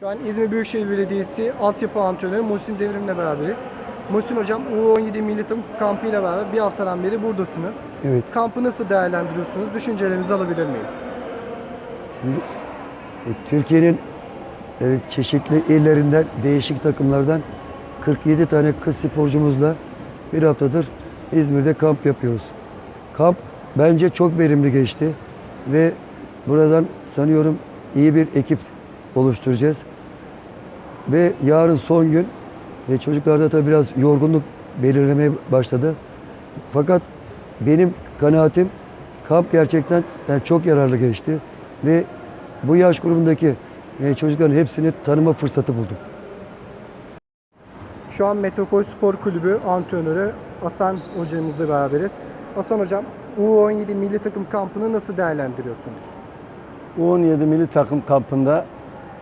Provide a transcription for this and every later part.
Şu an İzmir Büyükşehir Belediyesi altyapı antrenörü Muhsin Devrim'le beraberiz. Muhsin Hocam U17 Milli Takım kampı ile beraber bir haftadan beri buradasınız. Evet. Kampı nasıl değerlendiriyorsunuz? Düşüncelerinizi alabilir miyim? Şimdi e, Türkiye'nin e, çeşitli illerinden, değişik takımlardan 47 tane kız sporcumuzla bir haftadır İzmir'de kamp yapıyoruz. Kamp bence çok verimli geçti ve buradan sanıyorum iyi bir ekip oluşturacağız. Ve yarın son gün ve çocuklarda da biraz yorgunluk belirlemeye başladı. Fakat benim kanaatim kamp gerçekten yani çok yararlı geçti ve bu yaş grubundaki e, çocukların hepsini tanıma fırsatı buldum. Şu an Metropol Spor Kulübü antrenörü Hasan hocamızla beraberiz. Hasan hocam U17 Milli Takım kampını nasıl değerlendiriyorsunuz? U17 milli takım kampında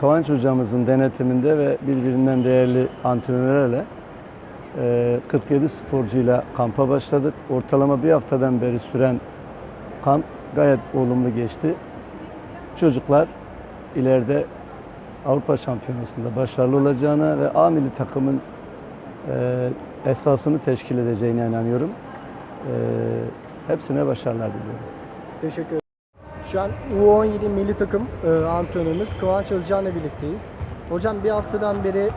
Kıvanç hocamızın denetiminde ve birbirinden değerli antrenörlerle e, 47 sporcuyla kampa başladık. Ortalama bir haftadan beri süren kamp gayet olumlu geçti. Çocuklar ileride Avrupa Şampiyonası'nda başarılı olacağına ve A milli takımın e, esasını teşkil edeceğine inanıyorum. E, hepsine başarılar diliyorum. Teşekkür. Şu an U17 Milli Takım e, antrenörümüz Kıvanç Özcan'la birlikteyiz. Hocam bir haftadan beri e,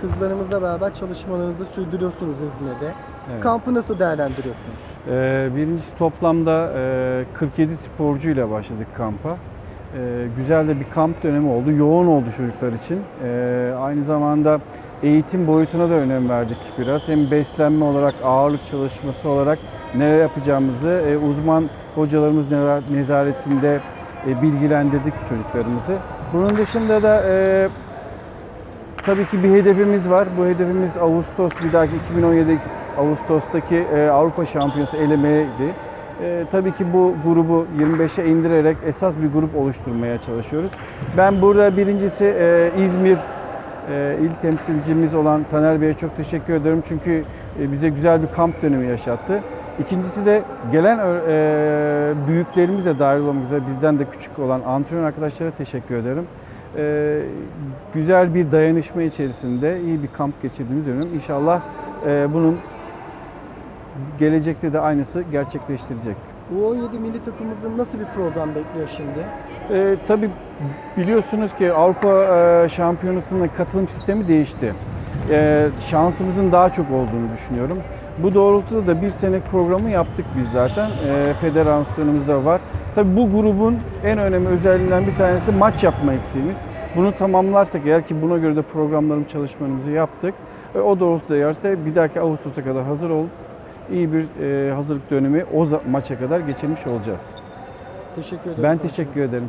kızlarımızla beraber çalışmalarınızı sürdürüyorsunuz İzmir'de. Evet. Kampı nasıl değerlendiriyorsunuz? Ee, birincisi toplamda e, 47 sporcuyla başladık kampa. Ee, güzel de bir kamp dönemi oldu. Yoğun oldu çocuklar için. Ee, aynı zamanda eğitim boyutuna da önem verdik biraz. Hem beslenme olarak, ağırlık çalışması olarak neler yapacağımızı e, uzman hocalarımız neza- nezaretinde e, bilgilendirdik çocuklarımızı. Bunun dışında da e, Tabii ki bir hedefimiz var. Bu hedefimiz Ağustos, bir dahaki 2017 Ağustos'taki e, Avrupa Şampiyonası elemeydi. E, tabii ki bu grubu 25'e indirerek esas bir grup oluşturmaya çalışıyoruz. Ben burada birincisi e, İzmir il temsilcimiz olan Taner Bey'e çok teşekkür ederim. Çünkü e, bize güzel bir kamp dönemi yaşattı. İkincisi de gelen e, büyüklerimiz de dahil olmak üzere bizden de küçük olan antrenör arkadaşlara teşekkür ederim. E, güzel bir dayanışma içerisinde iyi bir kamp geçirdiğimiz dönem. İnşallah e, bunun gelecekte de aynısı gerçekleştirecek. U17 Milli Takımımızın nasıl bir program bekliyor şimdi? E, tabii biliyorsunuz ki Avrupa e, Şampiyonası'nın katılım sistemi değişti. E, şansımızın daha çok olduğunu düşünüyorum. Bu doğrultuda da bir senelik programı yaptık biz zaten. E, federasyonumuzda var. Tabii bu grubun en önemli özelliğinden bir tanesi maç yapma eksiğimiz. Bunu tamamlarsak eğer ki buna göre de programlarımı, çalışmalarımızı yaptık. E, o doğrultuda yerse bir dahaki Ağustos'a kadar hazır olup iyi bir e, hazırlık dönemi o maça kadar geçirmiş olacağız. Teşekkür ederim. Ben teşekkür ederim.